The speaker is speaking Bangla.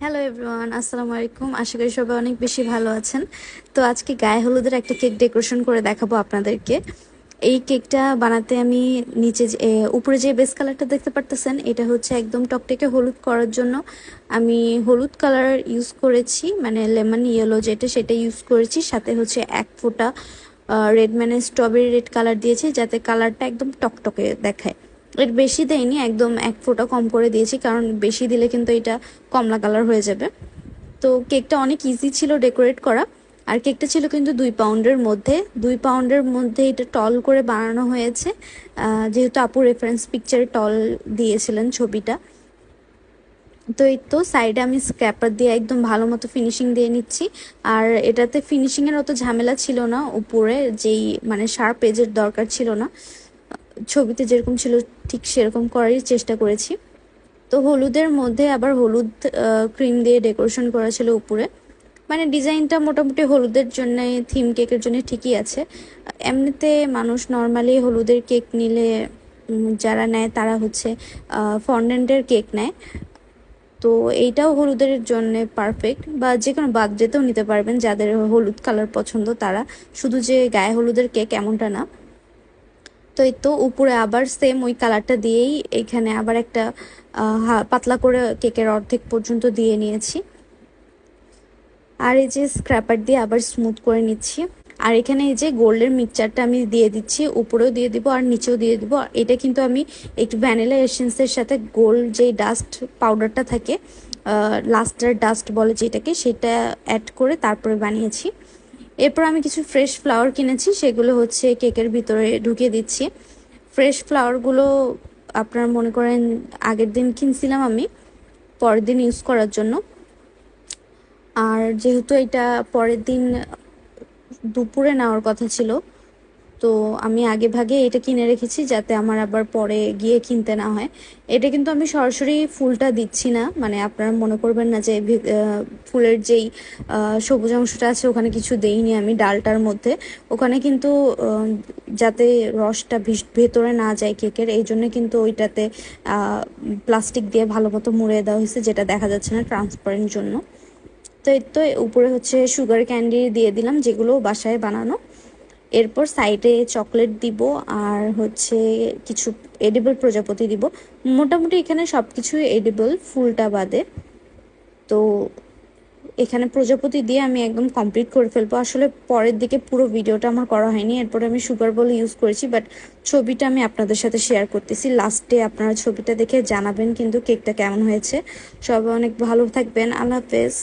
হ্যালো এভরিওয়ান আসসালামু আলাইকুম আশা করি সবাই অনেক বেশি ভালো আছেন। তো আজকে গায়ে হলুদের একটা কেক ডেকোরেশন করে দেখাবো আপনাদেরকে। এই কেকটা বানাতে আমি নিচে যে- উপরে যে বেস কালারটা দেখতে পারতেছেন, এটা হচ্ছে একদম টকটকে হলুদ করার জন্য। আমি হলুদ কালার ইউজ করেছি মানে লেমন ইয়েলো যেটা সেটা ইউজ করেছি। সাথে হচ্ছে এক ফোঁটা রেড মানে স্ট্রবেরি রেড কালার দিয়েছি, যাতে কালারটা একদম টকটকে দেখায়। এর বেশি দেয়নি, একদম এক ফোঁটা কম করে দিয়েছি, কারণ বেশি দিলে কিন্তু এটা কমলা কালার হয়ে যাবে। তো কেকটা অনেক ইজি ছিল ডেকোরেট করা, আর কেকটা ছিল কিন্তু দুই পাউন্ডের মধ্যে। দুই পাউন্ডের মধ্যে এটা টল করে বানানো হয়েছে। যেহেতু আপু রেফারেন্স পিকচারে টল দিয়েছিলেন ছবিটা। তো এই তো সাইডে আমি স্ক্র্যাপার দিয়ে একদম ভালো মতো ফিনিশিং দিয়ে নিচ্ছি। আর এটাতে ফিনিশিংয়ের অত ঝামেলা ছিল না, উপরে যেই মানে শার্প এজের দরকার ছিল না। ছবিতে যেরকম ছিল, ঠিক সেরকম করারই চেষ্টা করেছি। তো হলুদের মধ্যে আবার হলুদ ক্রিম দিয়ে ডেকোরেশন করা ছিল উপরে। মানে ডিজাইনটা মোটামুটি হলুদের জন্য থিম কেকের জন্য ঠিকই আছে। এমনিতে মানুষ নর্মালি হলুদের কেক নিলে যারা নেয় তারা হচ্ছে ফন্ডেন্টের কেক নেয়। তো এইটাও হলুদের জন্য পারফেক্ট বা যে কোনো বার্থডেতেও নিতে পারবেন যাদের হলুদ কালার পছন্দ তারা। শুধু যে গায়ে হলুদের কেক এমনটা না। তো এই তো উপরে আবার সেম ওই কালারটা দিয়েই এখানে আবার একটা পাতলা করে কেকের অর্ধেক পর্যন্ত দিয়ে নিয়েছি। আর এই যে স্ক্র্যাপার দিয়ে আবার স্মুথ করে নিচ্ছি। আর এখানে এই যে গোল্ডের মিক্সচারটা আমি দিয়ে দিচ্ছি, উপরেও দিয়ে দিব আর নিচেও দিয়ে দিব। এটা কিন্তু আমি একটু ভ্যানিলা এসেন্সের সাথে গোল্ড যে ডাস্ট পাউডারটা থাকে লাস্টার ডাস্ট বলে যেটাকে, সেটা অ্যাড করে তারপরে বানিয়েছি। এরপর আমি কিছু ফ্রেশ ফ্লাওয়ার কিনেছি, সেগুলো হচ্ছে কেকের ভিতরে ঢুকিয়ে দিচ্ছি। ফ্রেশ ফ্লাওয়ারগুলো আপনার মনে করেন আগের দিন কিনছিলাম আমি, পরের দিন ইউজ করার জন্য। আর যেহেতু এটা পরের দিন দুপুরে নেওয়ার কথা ছিল তো আমি আগে ভাগে এটা কিনে রেখেছি যাতে আমার আবার পরে গিয়ে কিনতে না হয়। এটা কিন্তু আমি সরাসরি ফুলটা দিচ্ছি না মানে আপনারা মনে করবেন না যে ফুলের যেই সবুজ অংশটা আছে ওখানে কিছু দেইনি আমি ডালটার মধ্যে। ওখানে কিন্তু যাতে রসটা ভেতরে না যায় কেকের, এই জন্য কিন্তু ওইটাতে প্লাস্টিক দিয়ে ভালো মতো মুড়ে দেওয়া হয়েছে, যেটা দেখা যাচ্ছে না ট্রান্সপারেন্ট জন্য। তো এই তো উপরে হচ্ছে সুগার ক্যান্ডি দিয়ে দিলাম, যেগুলো বাসায় বানানো। এরপর সাইডে চকলেট দিব আর হচ্ছে কিছু এডিবল প্রজাপতি দিব। মোটামুটি এখানে সব কিছু এডিবল ফুলটা বাদে। তো এখানে প্রজাপতি দিয়ে আমি একদম কমপ্লিট করে ফেলব। আসলে পরের দিকে পুরো ভিডিওটা আমার করা হয়নি, এরপরে আমি সুগার বল ইউজ করেছি বাট ছবিটা আমি আপনাদের সাথে শেয়ার করতেছি। লাস্টে আপনারা ছবিটা দেখে জানাবেন কিন্তু কেকটা কেমন হয়েছে। সবাই অনেক ভালো থাকবেন। আল্লাহ হাফেজ।